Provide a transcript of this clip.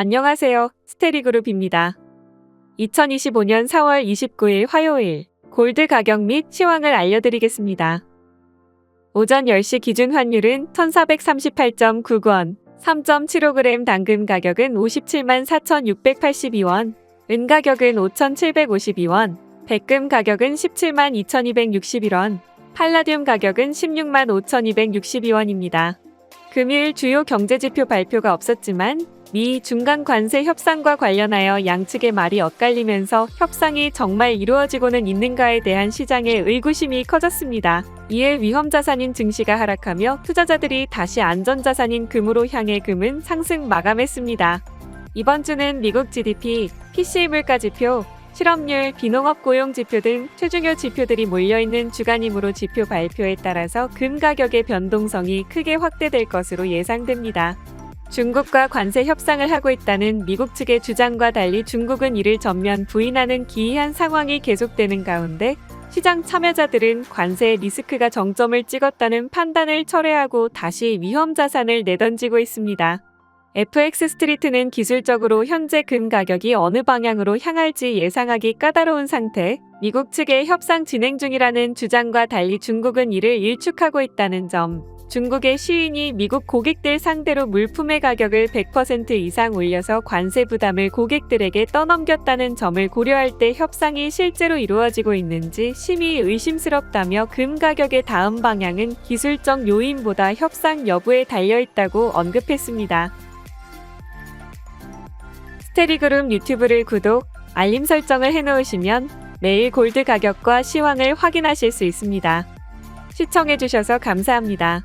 안녕하세요. 스테리그룹입니다. 2025년 4월 29일 화요일 골드 가격 및 시황을 알려드리겠습니다. 오전 10시 기준 환율은 1438.9원, 3.75g 당금 가격은 57만 4,682원, 은 가격은 5,752원, 백금 가격은 17만 2,261원, 팔라듐 가격은 16만 5,262원입니다. 금일 주요 경제지표 발표가 없었지만 미 중간 관세 협상과 관련하여 양측의 말이 엇갈리면서 협상이 정말 이루어지고는 있는가에 대한 시장의 의구심이 커졌습니다. 이에 위험 자산인 증시가 하락하며 투자자들이 다시 안전 자산인 금으로 향해 금은 상승 마감했습니다. 이번 주는 미국 GDP, PCE 물가 지표, 실업률, 비농업 고용 지표 등 최중요 지표들이 몰려있는 주간이므로 지표 발표에 따라서 금 가격의 변동성이 크게 확대될 것으로 예상됩니다. 중국과 관세 협상을 하고 있다는 미국 측의 주장과 달리 중국은 이를 전면 부인하는 기이한 상황이 계속되는 가운데 시장 참여자들은 관세 리스크가 정점을 찍었다는 판단을 철회하고 다시 위험 자산을 내던지고 있습니다. FX 스트리트는 기술적으로 현재 금 가격이 어느 방향으로 향할지 예상하기 까다로운 상태, 미국 측의 협상 진행 중이라는 주장과 달리 중국은 이를 일축하고 있다는 점, 중국의 시인이 미국 고객들 상대로 물품의 가격을 100% 이상 올려서 관세 부담을 고객들에게 떠넘겼다는 점을 고려할 때 협상이 실제로 이루어지고 있는지 심히 의심스럽다며 금 가격의 다음 방향은 기술적 요인보다 협상 여부에 달려 있다고 언급했습니다. 스테리그룹 유튜브를 구독, 알림 설정을 해놓으시면 매일 골드 가격과 시황을 확인하실 수 있습니다. 시청해주셔서 감사합니다.